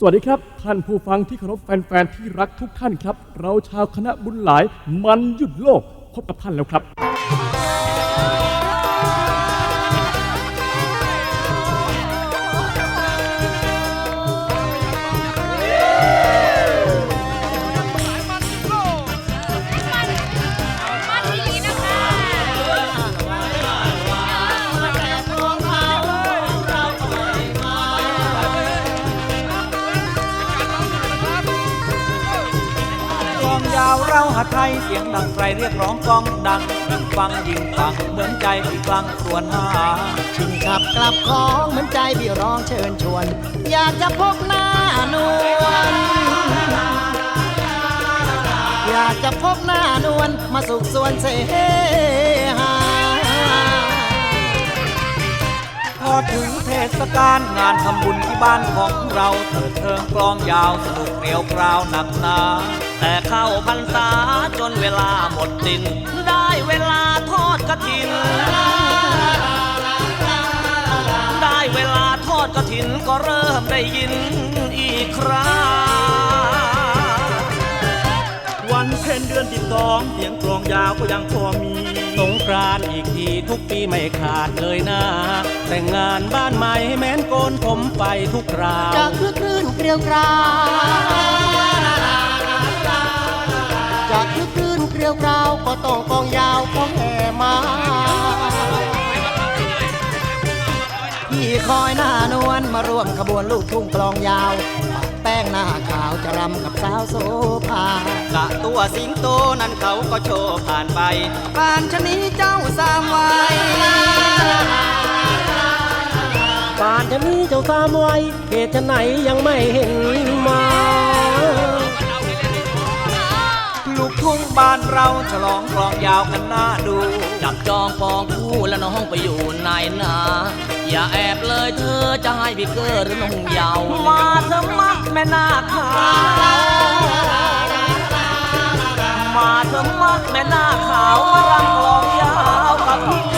สวัสดีครับ ท่านผู้ฟังที่เคารพแฟน ๆ ที่รักทุกท่านครับ เราชาวคณะบุญหลายมันหยุดโลก พบกับท่านแล้วครับ กลองยาวเราหาไทยเสียงดังไกลเรียกร้องกองดังยิ่งฟังยิ่งฟังเหมือนใจที่กลางควนหาชิงขับกลับของเหมือนใจพี่ร้องเชิญชวน อยากจะพบหน้านวลอยากจะพบหน้านวลมาสุขสวนเสหาพอถึงเทศกาลงานทำบุญที่บ้านของเราเถิดเทิงกลองยาวสนุกเกลียวกราวหนักหนา แต่เข้าพรรษาจนเวลาหมดสิ้นได้เวลาทอดกระถิน ได้เวลาทอดกระถินก็เริ่มได้ยินอีกคราวันเพ็ญเดือนที่สองเสียงกลองยาวก็ยังพอมีสงกรานต์อีกทีทุกปีไม่ขาดเลยนะ แต่งงานบ้านใหม่แม้นโกนผมไปทุกราวจะคลึกคลื่นเกลียวกราว ยวกราวก็ต้องกองยาวของแห่มาพี่คอยหน้านวลมาร่วมขบวนลูกทุ่งกลองยาว แป้งหน้าขาวจะรำกับสาวโซภากะตัวสิงโตนั้นเขาก็โชว์ผ่านไปปานชนี้เจ้าสามวัยปานจะมีเจ้าสามวัยเหตุไฉนยังไม่เห็น บ้านเราฉลองกลองยาวกันหน้าดู จับจองปองคู่แล้วน้องไปอยู่ไหนนา อย่าแอบเลยเธอจะให้พี่เกอร์หรือน้องเยาว มาเถอะมักแม่นาคขาวมาเถอะมักแม่นาคขาวมารำกลองยาวกับพี่